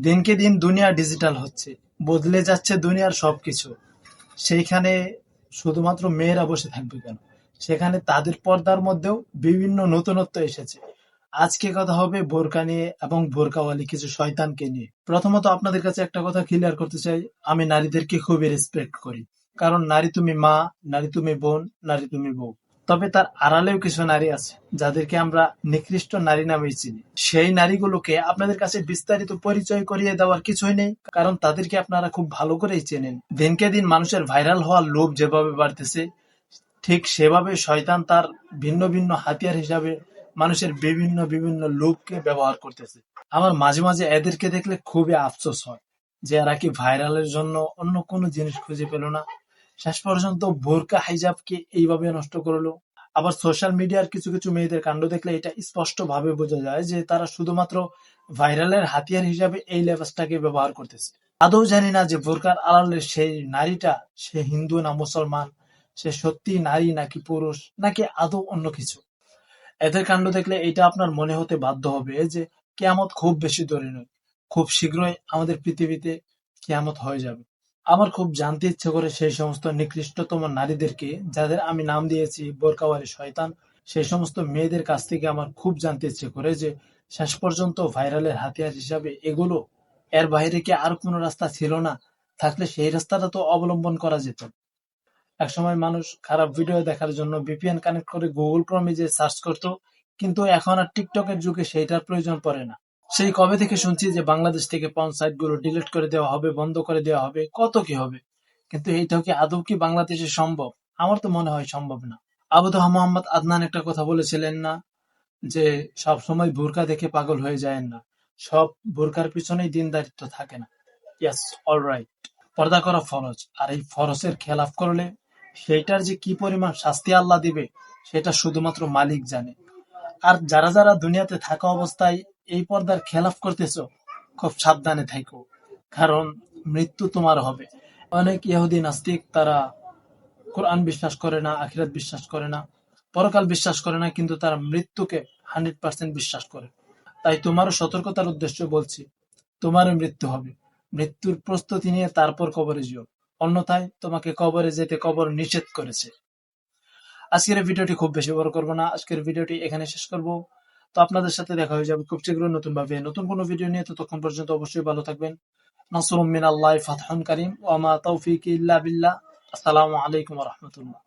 দিনকে দিন দুনিয়া ডিজিটাল হচ্ছে, বদলে যাচ্ছে দুনিয়ার সবকিছু। সেইখানে শুধুমাত্র মেয়েরা বসে থাকবে কেন? সেখানে তাদের পর্দার মধ্যেও বিভিন্ন নতুনত্ব এসেছে। আজকে কথা হবে বোরকা নিয়ে এবং বোরকাওয়ালি কিছু শয়তানকে নিয়ে। প্রথমত আপনাদের কাছে একটা কথা ক্লিয়ার করতে চাই, আমি নারীদেরকে খুবই রেসপেক্ট করি। কারণ নারী তুমি মা, নারী তুমি বোন, নারী তুমি বউ। তবে তার আড়ালেও কিছু নারী আছে, যাদেরকে আমরা নিকৃষ্ট নারী নামেই চিনি। সেই নারীগুলোকে আপনাদের কাছে বিস্তারিত পরিচয় করিয়ে দেওয়ার কিছুই নেই, কারণ তাদেরকে আপনারা খুব ভালো করেই চেনেন। দিনকে দিন মানুষের ভাইরাল হওয়ার লোভ যেভাবে বাড়তেছে, ঠিক সেভাবে শয়তান তার ভিন্ন ভিন্ন হাতিয়ার হিসাবে মানুষের বিভিন্ন বিভিন্ন লোককে ব্যবহার করতেছে। আমার মাঝে মাঝে এদেরকে দেখলে খুবই আফসোস হয় যে এরা কি ভাইরালের জন্য অন্য কোনো জিনিস খুঁজে পেল না। শেষ পর্যন্ত বোরকা হাইজাবকে এইভাবে নষ্ট করল। আবার সোশ্যাল মিডিয়ার কিছু কিছু মেয়েদের কাণ্ড দেখলে এটা স্পষ্ট ভাবে বোঝা যায় যে তারা শুধুমাত্র ভাইরালের হাতিয়ার হিসাবে এই লেবাসটাকে ব্যবহার করতেছে। আদৌ জানি না যে বোরকার আড়ালে সেই নারীটা, সে হিন্দু না মুসলমান, সে সত্যি নারী নাকি পুরুষ, নাকি আদৌ অন্য কিছু? এদের কাণ্ড দেখলে এটা আপনার মনে হতে বাধ্য হবে যে কেয়ামত খুব বেশি দূরে নয় খুব শীঘ্রই আমাদের পৃথিবীতে কেয়ামত হয়ে যাবে। আমার খুব জানতে ইচ্ছে করে সেই সমস্ত নিকৃষ্টতম নারীদেরকে, যাদের আমি নাম দিয়েছি বোরকাওয়ারি শয়তান, সেই সমস্ত মেয়েদের কাছ থেকে আমার খুব জানতে ইচ্ছে করে যে শেষ পর্যন্ত ভাইরালের হাতিয়ার হিসাবে এগুলো, এর বাইরে কি আর কোনো রাস্তা ছিল না? থাকলে সেই রাস্তাটা তো অবলম্বন করা যেত। একসময় মানুষ খারাপ ভিডিও দেখার জন্য ভিপিএন কানেক্ট করে গুগল ক্রমে যে সার্চ করত, কিন্তু এখন আর টিকটকের যুগে সেইটার প্রয়োজন পড়ে না। সেই কবে থেকে শুনছি যে বাংলাদেশ থেকে পাউন্ড সাইটগুলো ডিলিট করে দেওয়া হবে, বন্ধ করে দেওয়া হবে, কত কি হবে? কিন্তু এইটাও কি আদৌ কি বাংলাদেশে সম্ভব? আমার তো মনে হয় সম্ভব না। আবুদহ মোহাম্মদ আদনান একটা কথা বলেছিলেন না যে সব সময় বোরকা দেখে পাগল হয়ে যায় না। সব বোরকার পিছনেই দিনদারিত্ব থাকে না। ইয়াস অলরাইট পর্দা করা ফরজ। আর এই ফরজের খেলাফ করলে সেইটার যে কি পরিমাণ শাস্তি আল্লাহ দিবে, সেটা শুধুমাত্র মালিক জানে। আর যারা যারা দুনিয়াতে থাকা অবস্থায় এই পর্দার খেলাফ করতেছো, খুব সাবধানে থাকো কারণ মৃত্যু তোমার হবে। অনেক ইহুদি নাস্তিক, তারা কোরআন বিশ্বাস করে না, আখিরাত বিশ্বাস করে না, পরকাল বিশ্বাস করে না, কিন্তু তারা মৃত্যুকে হান্ড্রেড পার্সেন্ট বিশ্বাস করে। তাই তোমারও সতর্কতার উদ্দেশ্য বলছি তোমারও মৃত্যু হবে। মৃত্যুর প্রস্তুতি নিয়ে তারপর কবরে যেও। অন্যথায় তোমাকে কবরে যেতে কবর নিষেধ করেছে। আজকের ভিডিওটি খুব বেশি বড় করব না। আজকের ভিডিওটি এখানে শেষ করব। তো আপনাদের সাথে দেখা হয়ে যাবে। খুব শীঘ্রই নতুন ভাবে নতুন কোনো ভিডিও নিয়ে। তো তখন পর্যন্ত অবশ্যই ভালো থাকবেন। নাসরুম মিন আল্লাহ ফাতহুন করিম। ওয়া মা তৌফিক ইল্লা বিল্লাহ। আসসালামু আলাইকুম রাহমাতুল্লাহ।